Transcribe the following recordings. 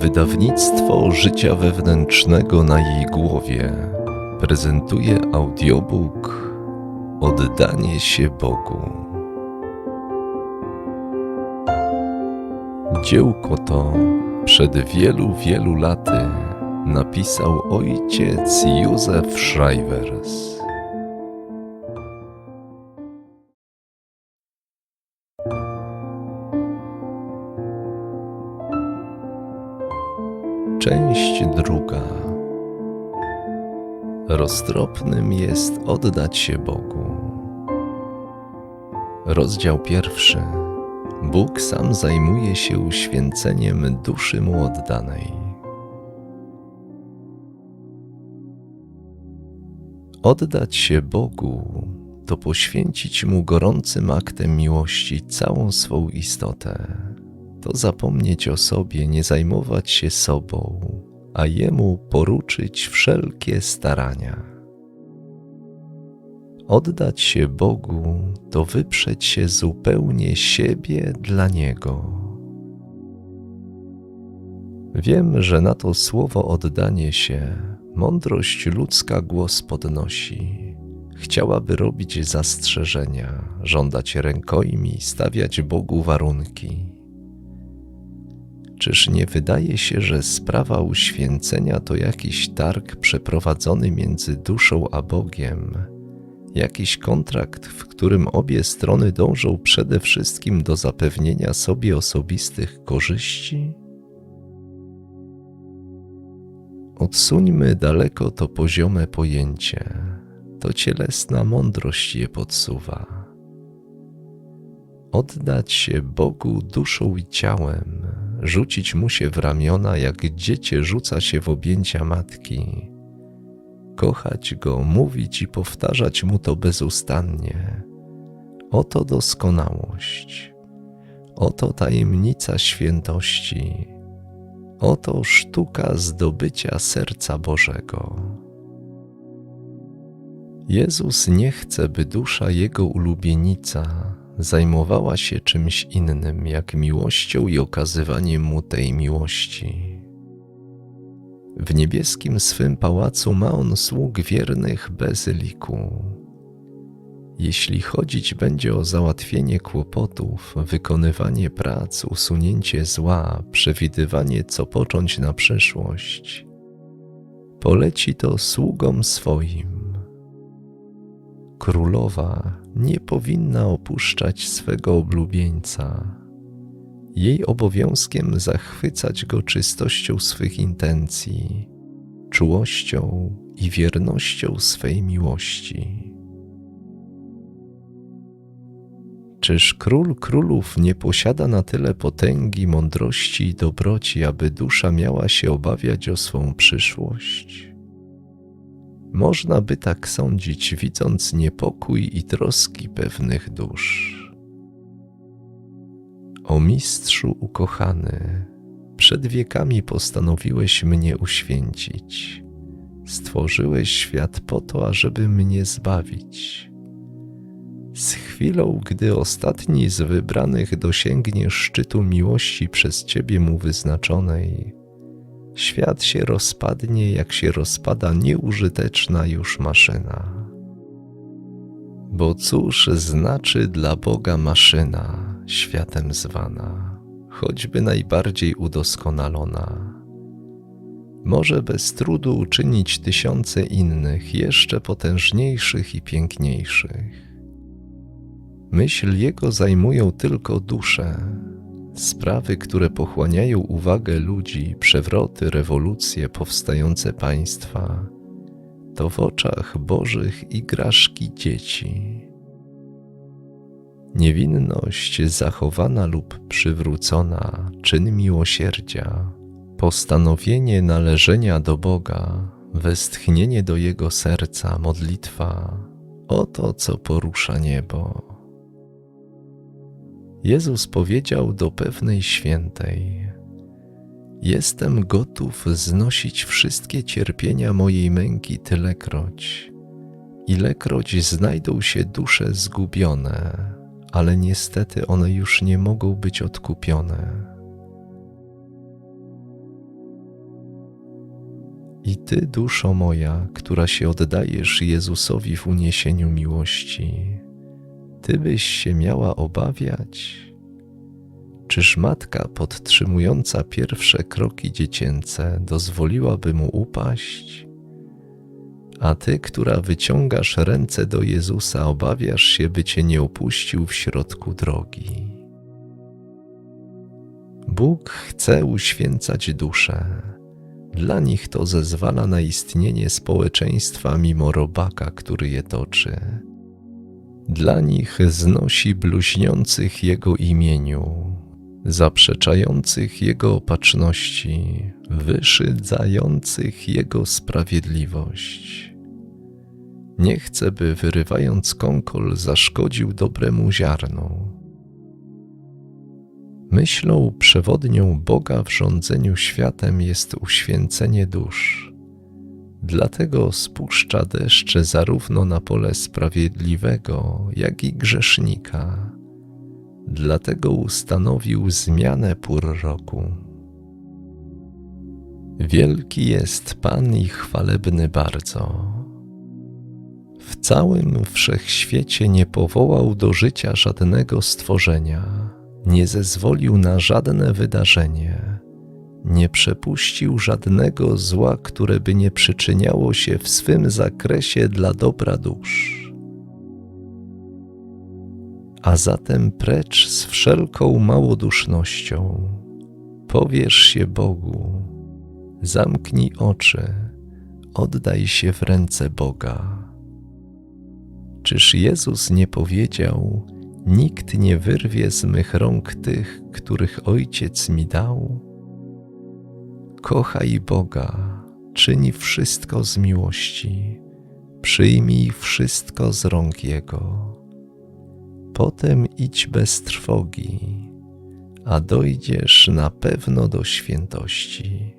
Wydawnictwo życia wewnętrznego na jej głowie prezentuje audiobook Oddanie się Bogu. Dziełko to przed wielu, wielu laty napisał ojciec Józef Schreivers. Część druga. Roztropnym jest oddać się Bogu. Rozdział pierwszy. Bóg sam zajmuje się uświęceniem duszy mu oddanej. Oddać się Bogu to poświęcić mu gorącym aktem miłości całą swą istotę to zapomnieć o sobie, nie zajmować się sobą, a Jemu poruczyć wszelkie starania. Oddać się Bogu to wyprzeć się zupełnie siebie dla Niego. Wiem, że na to słowo oddanie się mądrość ludzka głos podnosi. Chciałaby robić zastrzeżenia, żądać rękojmi, stawiać Bogu warunki. Czyż nie wydaje się, że sprawa uświęcenia to jakiś targ przeprowadzony między duszą a Bogiem? Jakiś kontrakt, w którym obie strony dążą przede wszystkim do zapewnienia sobie osobistych korzyści? Odsuńmy daleko to poziome pojęcie, to cielesna mądrość je podsuwa. Oddać się Bogu duszą i ciałem rzucić mu się w ramiona, jak dziecię rzuca się w objęcia matki. Kochać go, mówić i powtarzać mu to bezustannie. Oto doskonałość, oto tajemnica świętości, oto sztuka zdobycia serca Bożego. Jezus nie chce, by dusza Jego ulubienica zajmowała się czymś innym jak miłością i okazywaniem mu tej miłości. W niebieskim swym pałacu ma on sług wiernych bez liku. Jeśli chodzić będzie o załatwienie kłopotów, wykonywanie prac, usunięcie zła, przewidywanie, co począć na przyszłość, poleci to sługom swoim. Królowa nie powinna opuszczać swego oblubieńca. Jej obowiązkiem zachwycać go czystością swych intencji, czułością i wiernością swej miłości. Czyż król królów nie posiada na tyle potęgi, mądrości i dobroci, aby dusza miała się obawiać o swą przyszłość? Można by tak sądzić, widząc niepokój i troski pewnych dusz. O mistrzu ukochany, przed wiekami postanowiłeś mnie uświęcić. Stworzyłeś świat po to, ażeby mnie zbawić. Z chwilą, gdy ostatni z wybranych dosięgnie szczytu miłości przez Ciebie mu wyznaczonej, świat się rozpadnie, jak się rozpada nieużyteczna już maszyna. Bo cóż znaczy dla Boga maszyna, światem zwana, choćby najbardziej udoskonalona? Może bez trudu uczynić tysiące innych, jeszcze potężniejszych i piękniejszych. Myśl Jego zajmują tylko duszę, Sprawy, które pochłaniają uwagę ludzi, przewroty, rewolucje, powstające państwa, to w oczach Bożych igraszki dzieci. Niewinność zachowana lub przywrócona, czyn miłosierdzia, postanowienie należenia do Boga, westchnienie do Jego serca, modlitwa, oto co porusza niebo. Jezus powiedział do pewnej świętej: Jestem gotów znosić wszystkie cierpienia mojej męki tylekroć, ilekroć znajdą się dusze zgubione, ale niestety one już nie mogą być odkupione. I Ty, duszo moja, która się oddajesz Jezusowi w uniesieniu miłości, Ty byś się miała obawiać? Czyż matka podtrzymująca pierwsze kroki dziecięce dozwoliłaby mu upaść? A Ty, która wyciągasz ręce do Jezusa, obawiasz się, by Cię nie opuścił w środku drogi. Bóg chce uświęcać duszę. Dla nich to zezwala na istnienie społeczeństwa mimo robaka, który je toczy. Dla nich znosi bluźniących Jego imieniu, zaprzeczających Jego opatrzności, wyszydzających Jego sprawiedliwość. Nie chce, by wyrywając kąkol zaszkodził dobremu ziarnu. Myślą przewodnią Boga w rządzeniu światem jest uświęcenie dusz. Dlatego spuszcza deszcze zarówno na pole sprawiedliwego, jak i grzesznika. Dlatego ustanowił zmianę pór roku. Wielki jest Pan i chwalebny bardzo. W całym wszechświecie nie powołał do życia żadnego stworzenia nie zezwolił na żadne wydarzenie, nie przepuścił żadnego zła, które by nie przyczyniało się w swym zakresie dla dobra dusz. A zatem precz z wszelką małodusznością, powierz się Bogu, zamknij oczy, oddaj się w ręce Boga. Czyż Jezus nie powiedział, Nikt nie wyrwie z mych rąk tych, których Ojciec mi dał. Kochaj Boga, czyni wszystko z miłości, przyjmij wszystko z rąk Jego. Potem idź bez trwogi, a dojdziesz na pewno do świętości.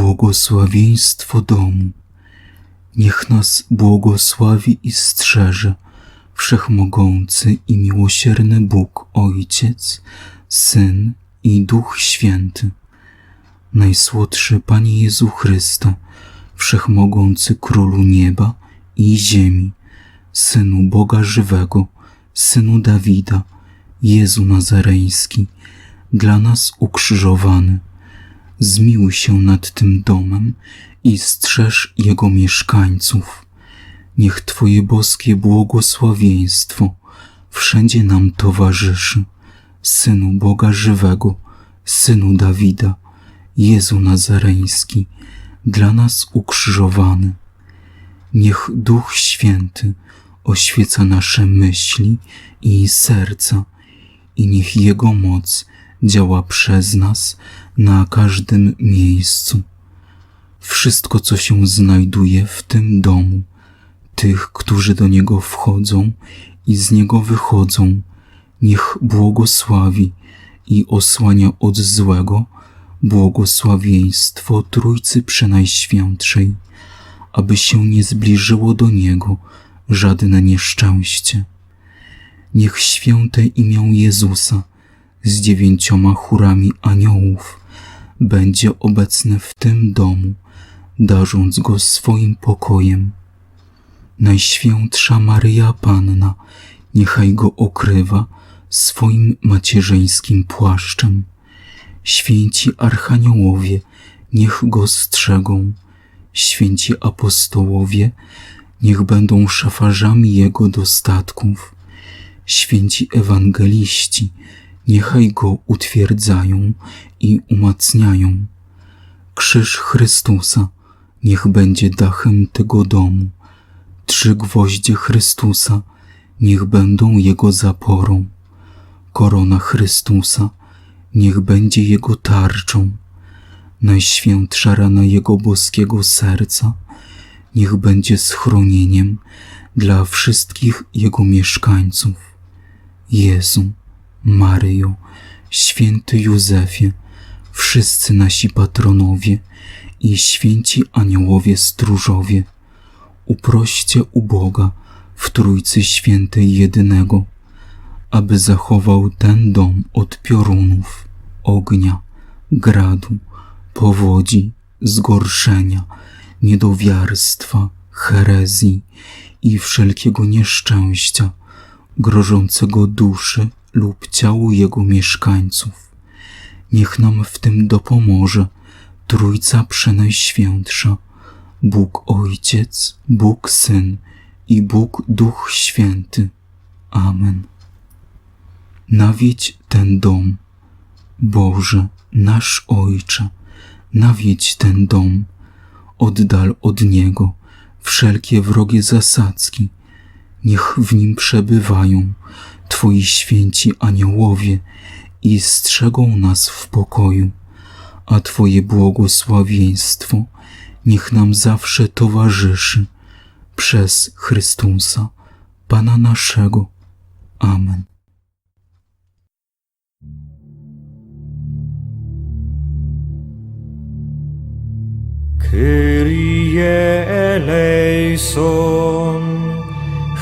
Błogosławieństwo domu. Niech nas błogosławi i strzeże Wszechmogący i miłosierny Bóg Ojciec, Syn i Duch Święty. Najsłodszy Panie Jezu Chryste, Wszechmogący Królu Nieba i Ziemi, Synu Boga Żywego, Synu Dawida, Jezu Nazareński, dla nas ukrzyżowany, zmiłuj się nad tym domem i strzeż jego mieszkańców. Niech Twoje boskie błogosławieństwo wszędzie nam towarzyszy. Synu Boga żywego, Synu Dawida, Jezu Nazareński, dla nas ukrzyżowany. Niech Duch Święty oświeca nasze myśli i serca i niech Jego moc działa przez nas na każdym miejscu. Wszystko, co się znajduje w tym domu, tych, którzy do niego wchodzą i z niego wychodzą, niech błogosławi i osłania od złego błogosławieństwo Trójcy Przenajświętszej, aby się nie zbliżyło do niego żadne nieszczęście. Niech święte imię Jezusa z dziewięcioma chórami aniołów będzie obecne w tym domu, darząc go swoim pokojem. Najświętsza Maryja Panna, niechaj go okrywa swoim macierzyńskim płaszczem. Święci archaniołowie, niech go strzegą. Święci apostołowie, niech będą szafarzami jego dostatków. Święci ewangeliści, niechaj go utwierdzają i umacniają. Krzyż Chrystusa, niech będzie dachem tego domu. Trzy gwoździe Chrystusa, niech będą jego zaporą. Korona Chrystusa, niech będzie jego tarczą. Najświętsza rana jego boskiego serca, niech będzie schronieniem dla wszystkich jego mieszkańców. Jezu, Maryjo, święty Józefie, wszyscy nasi patronowie i święci aniołowie stróżowie, uproście u Boga w Trójcy Świętej jedynego, aby zachował ten dom od piorunów, ognia, gradu, powodzi, zgorszenia, niedowiarstwa, herezji i wszelkiego nieszczęścia grożącego duszy lub ciału jego mieszkańców. Niech nam w tym dopomoże Trójca Przenajświętsza, Bóg Ojciec, Bóg Syn i Bóg Duch Święty. Amen. Nawiedź ten dom, Boże, nasz Ojcze, nawiedź ten dom, oddal od niego wszelkie wrogie zasadzki, niech w nim przebywają Twoi święci aniołowie i strzegą nas w pokoju, a Twoje błogosławieństwo niech nam zawsze towarzyszy przez Chrystusa, Pana naszego. Amen. Kyrie eleison,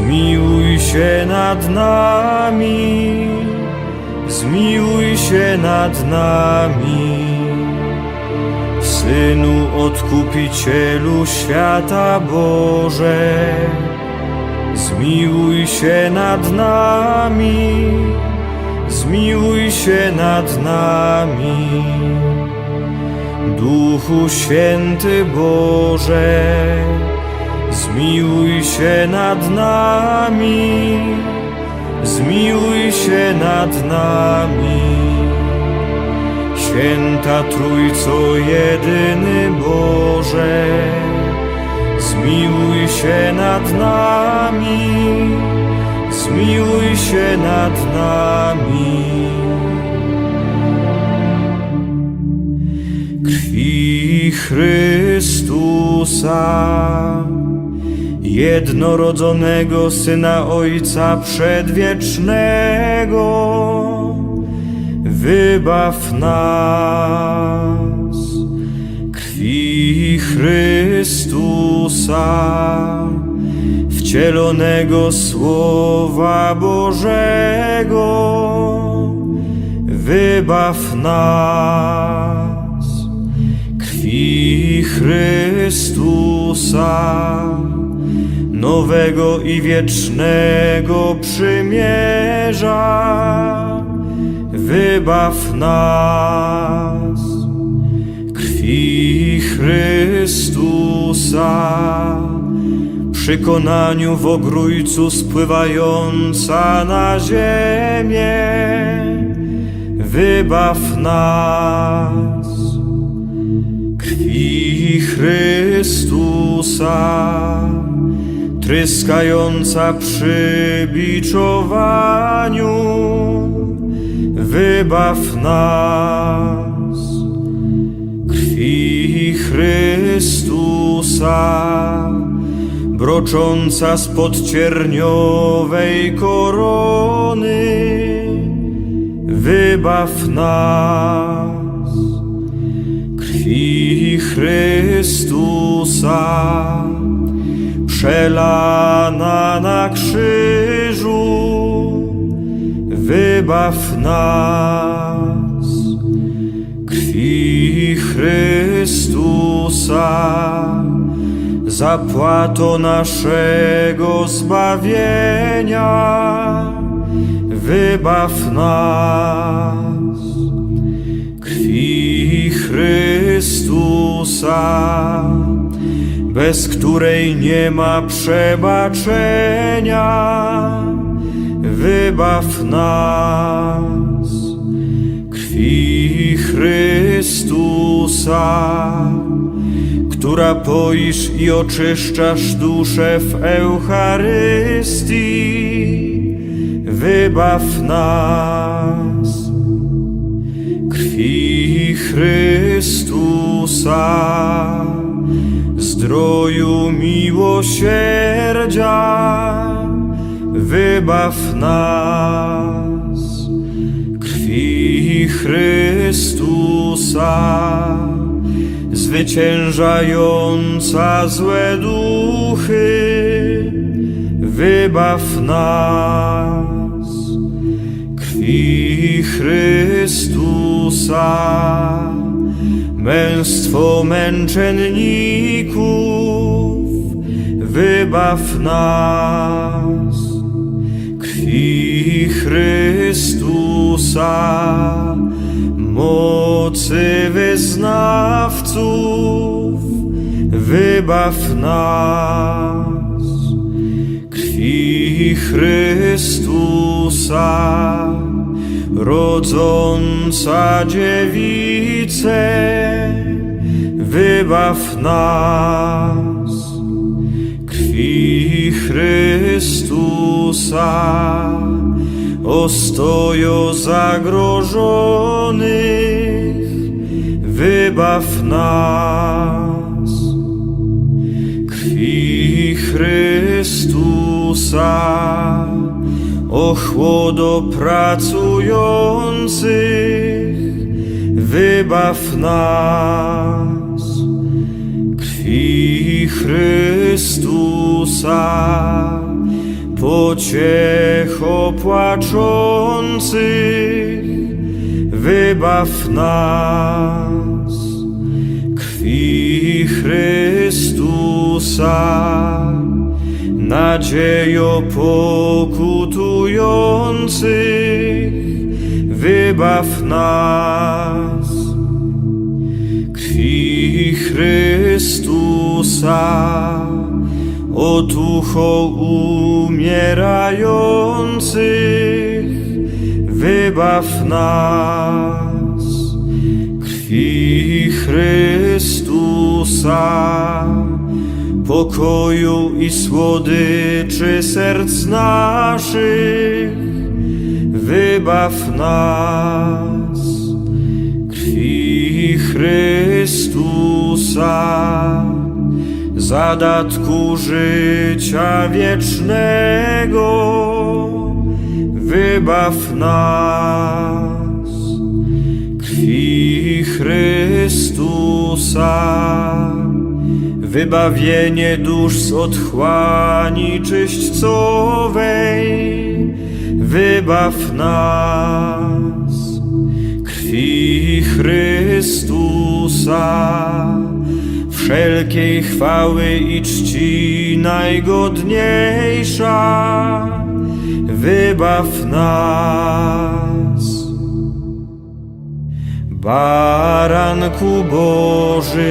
zmiłuj się nad nami, zmiłuj się nad nami. Synu Odkupicielu świata Boże, zmiłuj się nad nami, zmiłuj się nad nami. Duchu Święty Boże, zmiłuj się nad nami, zmiłuj się nad nami. Święta Trójco jedyny Boże, zmiłuj się nad nami, zmiłuj się nad nami. krwi Chrystusa, jednorodzonego Syna Ojca Przedwiecznego, wybaw nas. Krwi Chrystusa, wcielonego Słowa Bożego, wybaw nas. Krwi Chrystusa, nowego i wiecznego przymierza, wybaw nas. Krwi Chrystusa, przy konaniu w ogrójcu spływająca na ziemię, wybaw nas. Krwi Chrystusa, tryskająca przy biczowaniu, wybaw nas. Krwi Chrystusa, brocząca spod cierniowej korony, wybaw nas krwi Chrystusa, przelana na krzyżu, wybaw nas. Krwi Chrystusa, zapłato naszego zbawienia, wybaw nas. Krwi Chrystusa, bez której nie ma przebaczenia, wybaw nas. Krwi Chrystusa, która poisz i oczyszczasz duszę w Eucharystii, wybaw nas krwi Chrystusa, zdroju miłosierdzia, wybaw nas. Krwi Chrystusa, zwyciężająca złe duchy, wybaw nas krwi Chrystusa, męstwo męczenników, wybaw nas. Krwi Chrystusa, mocy wyznawców, wybaw nas krwi Chrystusa, rodząca dziewicę, wybaw nas. Krwi Chrystusa, ostojo zagrożonych, wybaw nas krwi Chrystusa, ochłodo pracujących, wybaw nas. Krwi Chrystusa, pociecho płaczących, wybaw nas krwi Chrystusa, nadziejo pokutujących, wybaw nas. Krwi Chrystusa, otucho umierających, wybaw nas krwi Chrystusa, pokoju i słodyczy serc naszych, wybaw nas. Krwi Chrystusa, zadatku życia wiecznego, wybaw nas krwi Chrystusa, wybawienie dusz z otchłani czyśćcowej, wybaw nas. Krwi Chrystusa, wszelkiej chwały i czci najgodniejsza, wybaw nas. Baranku Boży,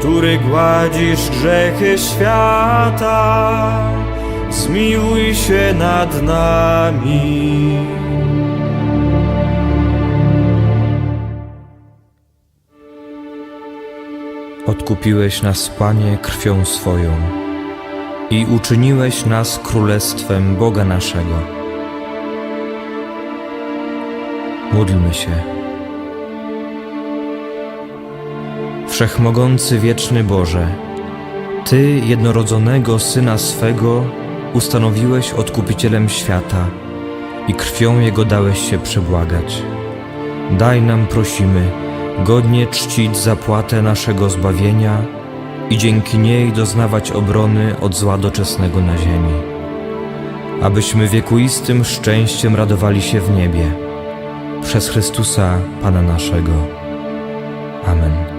który gładzisz grzechy świata, zmiłuj się nad nami. Odkupiłeś nas, Panie, krwią swoją i uczyniłeś nas królestwem Boga naszego. Módlmy się. Wszechmogący wieczny Boże, Ty jednorodzonego Syna swego ustanowiłeś odkupicielem świata i krwią Jego dałeś się przebłagać. Daj nam, prosimy, godnie czcić zapłatę naszego zbawienia i dzięki niej doznawać obrony od zła doczesnego na ziemi. Abyśmy wiekuistym szczęściem radowali się w niebie. Przez Chrystusa, Pana naszego. Amen.